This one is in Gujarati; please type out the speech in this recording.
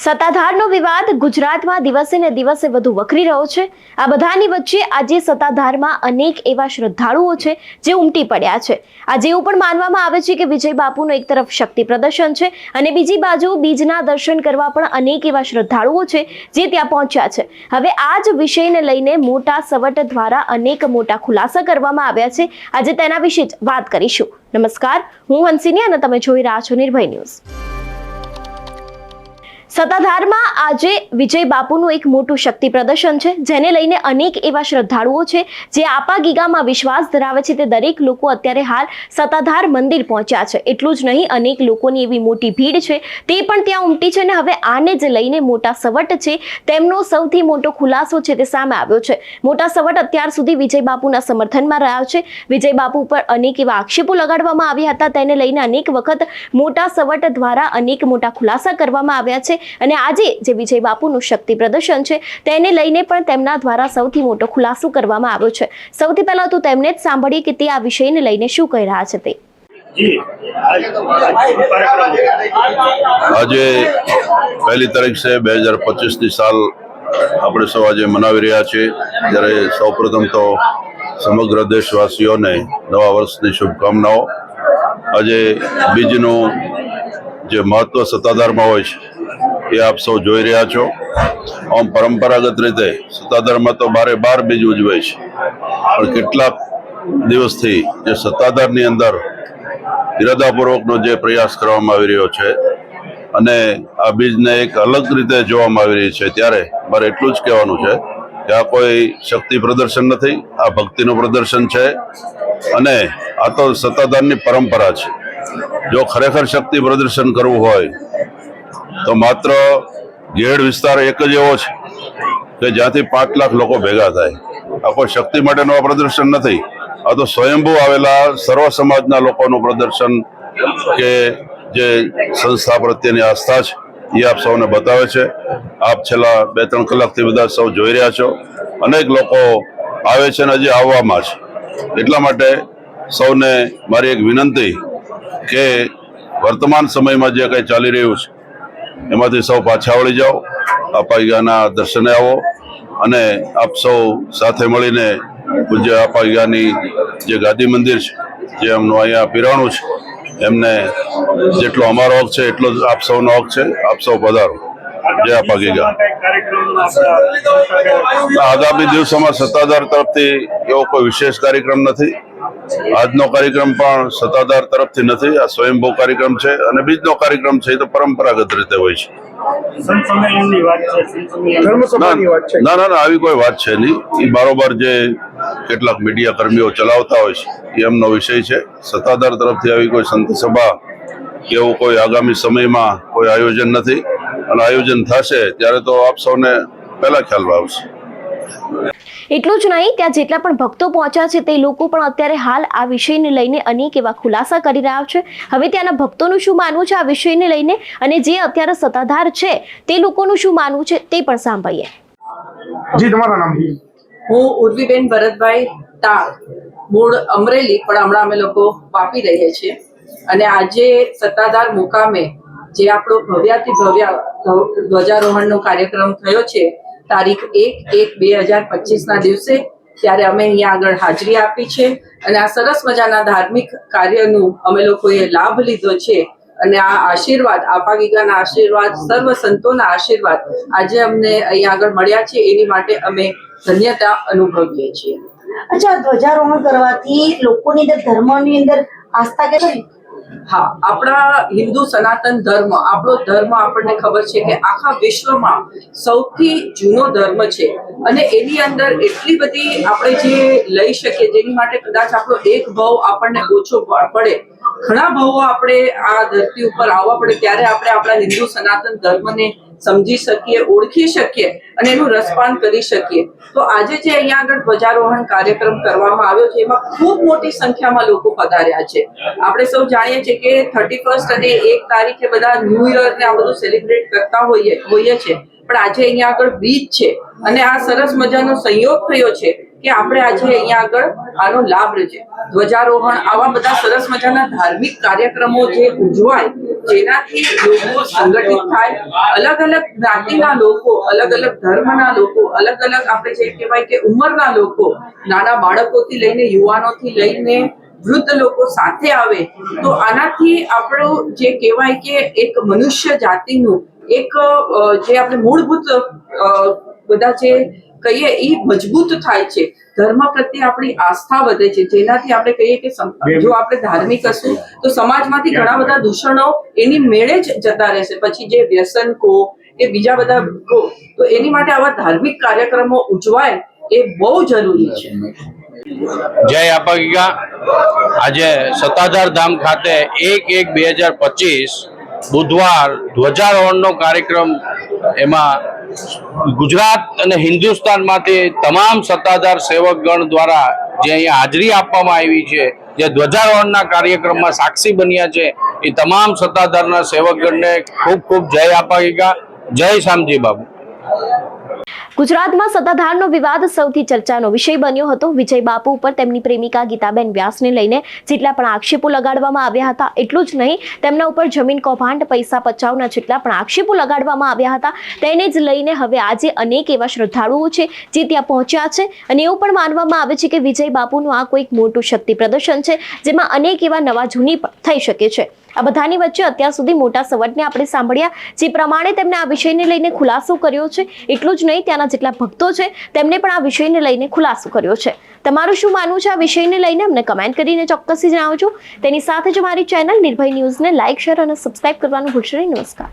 સત્તાધારનો વિવાદ ગુજરાતમાં દિવસે ને દિવસે વધુ વકરી રહ્યો છે. આ બધાની વચ્ચે આજે સત્તાધારમાં અનેક એવા શ્રદ્ધાળુઓ છે જે ઉમટી પડ્યા છે. આજે એવું પણ માનવામાં આવે છે કે વિજય બાપુનો એક તરફ શક્તિ પ્રદર્શન છે અને બીજી બાજુ બીજના દર્શન કરવા પણ અનેક એવા શ્રદ્ધાળુઓ છે જે ત્યાં પહોંચ્યા છે. હવે આ જ વિષયને લઈને મોટા સવટ દ્વારા અનેક મોટા ખુલાસા કરવામાં આવ્યા છે. આજે તેના વિશે જ વાત કરીશું. નમસ્કાર, હું હંસિની અને તમે જોઈ રહ્યા છો નિર્ભય ન્યૂઝ. સત્તાધારમાં આજે વિજય બાપુનું એક મોટું શક્તિ પ્રદર્શન છે, જેને લઈને અનેક એવા શ્રદ્ધાળુઓ છે, જે આપા ગીગામાં વિશ્વાસ ધરાવે છે. તે દરેક લોકો અત્યારે હાલ સત્તાધાર મંદિર પહોંચ્યા છે. એટલું જ નહીં, અનેક લોકોની એવી મોટી ભીડ છે. તે પણ ત્યાં ઉમટી છે અને હવે આને જ લઈને મોટા સવટ છે. તેમનો સૌથી મોટો ખુલાસો છે તે સામે આવ્યો છે. મોટા સવટ અત્યાર સુધી વિજય બાપુના સમર્થનમાં રહ્યા છે. વિજય બાપુ પર અનેક એવા આક્ષેપો લગાડવામાં આવ્યા હતા. તેને લઈને અનેક વખત મોટા સવટ દ્વારા અનેક મોટા ખુલાસા કરવામાં આવ્યા છે. અને આજે જે વિજય બાપુનું શક્તિ પ્રદર્શન છે તેને લઈને પણ તેમના દ્વારા સૌથી મોટો ખુલાસો કરવામાં આવ્યો છે. સૌથી પહેલા તો તેમને જ સાંભળીએ કે તે આ વિષયને લઈને શું કહી રહ્યા છે તે. જી. આજ પહેલી તારીખ છે બે હજાર પચીસની સાલ આપણે સૌ આજે મનાવી રહ્યા છીએ. ત્યારે સૌપ્રથમ તો સમગ્ર દેશવાસીઓને નવા વર્ષની શુભકામનાઓ. આજે બીજનું જે મહત્વ સત્તાધારમાં હોય છે, એ આપ સૌ જોઈ રહ્યા છો. આમ પરંપરાગત રીતે સત્તાધારમાં તો બારે બાર બીજ ઉજવાય છે. પણ કેટલાક દિવસથી જે સત્તાધારની અંદર ઇરાદાપૂર્વકનો જે પ્રયાસ કરવામાં આવી રહ્યો છે અને આ બીજને એક અલગ રીતે જોવામાં આવી રહી છે, ત્યારે મારે એટલું જ કહેવાનું છે કે આ કોઈ શક્તિ પ્રદર્શન નથી, આ ભક્તિનું પ્રદર્શન છે અને આ તો સત્તાધારની પરંપરા છે. જો ખરેખર શક્તિ પ્રદર્શન કરવું હોય, તો માત્ર ગેડ વિસ્તાર એક જ એવો છે કે જ્યાંથી પાંચ લાખ લોકો ભેગા થાય. આ કોઈ શક્તિ માટેનું આ પ્રદર્શન નથી. આ તો સ્વયંભૂ આવેલા સર્વ સમાજના લોકોનું પ્રદર્શન કે જે સંસ્થા પ્રત્યેની આસ્થા છે, એ આપ સૌને બતાવે છે. આપ છેલ્લા બે ત્રણ કલાકથી બધા સૌ જોઈ રહ્યા છો. અનેક લોકો આવે છે ને હજી આવવામાં છે એટલા માટે સૌને મારી એક વિનંતી કે વર્તમાન સમયમાં જે કંઈ ચાલી રહ્યું છે, એમાંથી સૌ પાછા વળી જાઓ આપાગિયાના દર્શને આવો અને આપ સૌ સાથે મળીને પૂજ્ય આપાગિયાની જે ગાદી મંદિર છે, જે એમનું અહીંયા પીરાણું છે, એમને જેટલો અમારો હક છે, એટલો જ આપ સૌનો હક છે, આપ સૌ પધારો. જય આપણા આગામી દિવસોમાં સત્તાધાર તરફથી એવો કોઈ વિશેષ કાર્યક્રમ નથી. આજનો કાર્યક્રમ પણ સત્તાધાર તરફથી નથી આ સ્વયંભૂ કાર્યક્રમ છે અને બીજનો કાર્યક્રમ છે એ તો પરંપરાગત રીતે હોય છે. ના ના ના ના, આવી કોઈ વાત છે નહીં. એ બારોબાર જે કેટલાક મીડિયા કર્મીઓ ચલાવતા હોય છે એ એમનો વિષય છે. સત્તાધાર તરફથી આવી કોઈ સંત સભા કે એવું કોઈ આગામી સમયમાં કોઈ આયોજન નથી. અને આયોજન થશે ત્યારે તો આપ સૌને પહેલા ખ્યાલ આવશે. એટલું જ નહીં ત્યાં જેટલા પણ ભક્તો પહોંચ્યા છે તે લોકો પણ અત્યારે હાલ આ વિષયને લઈને અનેક એવા ખુલાસા કરી રહ્યા છે. હવે ત્યાંના ભક્તોનું શું માનવું છે આ વિષયને લઈને અને જે અત્યારે સત્તાધાર છે તે લોકોનું શું માનવું છે તે પણ સાંભળીએ. જી તમારું નામ? હું ઉર્વીબેન ભરતભાઈ તાળ મૂળ અમરેલી પણ હમણાં અમે લોકો વાપી રહીએ છીએ. અને આજે સત્તાધાર મુકામે જે આપણો ભવ્યાતિ ભવ્ય ધ્વજારોહણનો કાર્યક્રમ થયો છે તારીખ એક એક, બે હજાર પચીસના દિવસે ત્યારે અમે અહીંયા આગળ હાજરી આપી છે. અને આ સરસ મજાના ધાર્મિક કાર્યનું અમે લોકોએ લાભ લીધો છે. અને આ આશીર્વાદ આપાગીગાના આશીર્વાદ, સર્વ સંતોના આશીર્વાદ આજે અમને અહીંયા આગળ મળ્યા છે. એની માટે અમે ધન્યતા અનુભવીએ છીએ. અચ્છા, ધ્વજારોહણ કરવાથી લોકોની અંદર, ધર્મની અંદર આસ્થા કે ખરી હા, આપણા હિન્દુ સનાતન ધર્મ, આપણો ધર્મ આપણને ખબર છે કે આખા વિશ્વમાં સૌથી જૂનો ધર્મ છે. અને એની અંદર એટલી બધી આપણે જે લઈ શકીએ, જેની માટે કદાચ આપણો એક ભાવ આપણને ઓછો પડે. ઘણા ભાવો આપણે આ ધરતી ઉપર આવવા પડે, ત્યારે આપણે આપણા હિન્દુ સનાતન ધર્મને સમજી શકીએ, ઓળખી શકીએ અને એનું રસપાન કરી શકીએ. તો આજે જે અહીંયા આગળ ધ્વજારોહણ કાર્યક્રમ કરવામાં આવ્યો છે, એમાં ખૂબ મોટી સંખ્યામાં લોકો પધાર્યા છે. આપણે સૌ જાણીએ છીએ કે થર્ટી ફર્સ્ટ અને એક તારીખે બધા ન્યૂ યર ને આ બધું સેલિબ્રેટ કરતા હોઈએ હોઈએ છે પણ આજે અહીંયા આગળ બીજ છે અને આ સરસ મજાનો સંયોગ થયો છે કે આપણે આજે અહીંયા આગળ આનો લાભ છે ધ્વજારોહણ આવા બધા સરસ મજાના ધાર્મિક કાર્યક્રમો જે ઉજવાય જેનાથી લોકો સંગઠિત થાય. અલગ અલગ જ્ઞાતિના લોકો અલગ અલગ ધર્મના લોકો અલગ અલગ આપણે જે કહેવાય કે ઉંમરના લોકો, નાના બાળકોથી લઈને યુવાનોથી લઈને વૃદ્ધ લોકો સાથે આવે, તો આનાથી આપણું જે કહેવાય કે એક મનુષ્ય જાતિનું એક જે આપણે મૂળભૂત બધા જે કહીએ એ મજબૂત થાય છે. ધર્મ પ્રત્યે આપણી આસ્થા વધે છે. જેનાથી આપણે કહીએ કે જો આપણે ધાર્મિક હશું તો સમાજમાંથી ઘણા બધા દૂષણો એની મેળે જ જતા રહેશે. પછી જે વ્યસન કો કે બીજા બધા કો તો એની માટે આવા ધાર્મિક કાર્યક્રમો ઉજવાય એ બહુ જરૂરી છે. જય અપાગીગા આજે સત્તાધાર ધામ ખાતે એક એક બે હજાર પચીસ બુધવાર ધ્વજારોહણનો કાર્યક્રમ એમાં ગુજરાત અને હિન્દુસ્તાન માટે તમામ સત્તાધાર સેવકગણ દ્વારા જે અહીંયા હાજરી આપવામાં આવી છે, જે ધ્વજારોહણના કાર્યક્રમમાં સાક્ષી બન્યા છે, એ તમામ સત્તાધારના સેવકગણને ખૂબ ખૂબ જય આપા જય શામજી બાબુ. ગુજરાતમાં સત્તાધારનો વિવાદ સૌથી ચર્ચાનો વિષય બન્યો હતો. વિજય બાપુ ઉપર તેમની પ્રેમિકા ગીતાબેન વ્યાસને લઈને જેટલા પણ આક્ષેપો લગાડવામાં આવ્યા હતા એટલું જ નહીં, તેમના ઉપર જમીન કૌભાંડ, પૈસા પચાવના જેટલા પણ આક્ષેપો લગાડવામાં આવ્યા હતા, તેને જ લઈને હવે આજે અનેક એવા શ્રદ્ધાળુઓ છે જે ત્યાં પહોંચ્યા છે. અને એવું પણ માનવામાં આવે છે કે વિજય બાપુનું આ કોઈક મોટું શક્તિ પ્રદર્શન છે, જેમાં અનેક એવા નવા જૂની પણ થઈ શકે છે. આ બધાની વચ્ચે અત્યાર સુધી મોટા સવટને આપણે સાંભળ્યા, જે પ્રમાણે તેમણે આ વિષયને લઈને ખુલાસો કર્યો છે. એટલું જ નહીં, ત્યાંના જેટલા ભક્તો છે, તેમને પણ આ વિષયને લઈને ખુલાસો કર્યો છે. તમારું શું માનવું છે આ વિષયને લઈને? અમને કમેન્ટ કરીને ચોક્કસથી જણાવજો. તેની સાથે જ અમારી ચેનલ નિર્ભય ન્યૂઝને લાઇક શેર અને સબસ્ક્રાઇબ કરવાનું ભૂલશો નમસ્કાર.